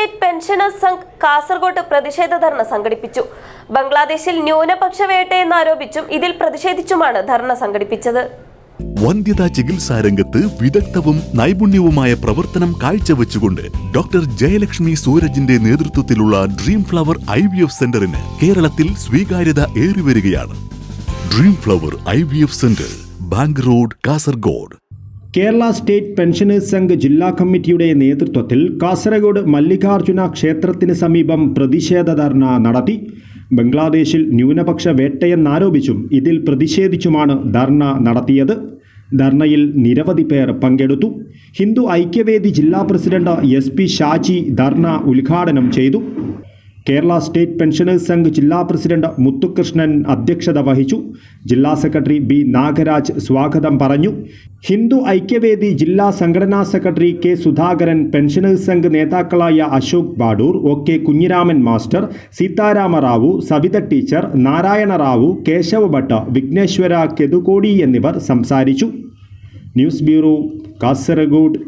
State pensioners Sangh Kasaragod പ്രതിഷേധ ധർണ സംഘടിപ്പിച്ചു. ബംഗ്ലാദേശിൽ ന്യൂനപക്ഷ വേട്ടയെന്നാരോപിച്ചും ഇതിൽ പ്രതിഷേധിച്ചുമാണ് ധർണ സംഘടിപ്പിച്ചത്. വന്ധ്യതാ ചികിത്സാ രംഗത്ത് വിദഗ്ധവും നൈപുണ്യവുമായ പ്രവർത്തനം കാഴ്ചവെച്ചുകൊണ്ട് ഡോക്ടർ ജയലക്ഷ്മി സൂരജിന്റെ നേതൃത്വത്തിലുള്ള dream flower I V F സെന്ററിന് കേരളത്തിൽ സ്വീകാര്യത ഏറിവരികയാണ്. Dream flower I V F centre bank road Kasaragod. Kerala state pensioners Sangh ജില്ലാ കമ്മിറ്റിയുടെ നേതൃത്വത്തിൽ കാസർഗോഡ് മല്ലികാർജുന ക്ഷേത്രത്തിന് സമീപം പ്രതിഷേധ ധർണ നടത്തി. ബംഗ്ലാദേശിൽ ന്യൂനപക്ഷ വേട്ടയെന്നാരോപിച്ചും ഇതിൽ പ്രതിഷേധിച്ചുമാണ് ധർണ നടത്തിയത്. ധർണയിൽ നിരവധി പേർ പങ്കെടുത്തു. ഹിന്ദു ഐക്യവേദി ജില്ലാ പ്രസിഡന്റ് എസ് പി ഷാജി ധർണ ഉദ്ഘാടനം ചെയ്തു. കേരള സ്റ്റേറ്റ് പെൻഷനേഴ്സ് സംഘ് ജില്ലാ പ്രസിഡന്റ് മുത്തുകൃഷ്ണൻ അധ്യക്ഷത വഹിച്ചു. ജില്ലാ സെക്രട്ടറി ബി നാഗരാജ് സ്വാഗതം പറഞ്ഞു. ഹിന്ദു ഐക്യവേദി ജില്ലാ സംഘടനാ secretary K Sudhakaran pensioners Sangh നേതാക്കളായ Ashok Badoor O K Kunhiraman master Seetharama Rao Savitha teacher Narayana Rao Keshava Bhat Vighneshwara Kethukodi എന്നിവർ സംസാരിച്ചു. News bureau Kasaragod.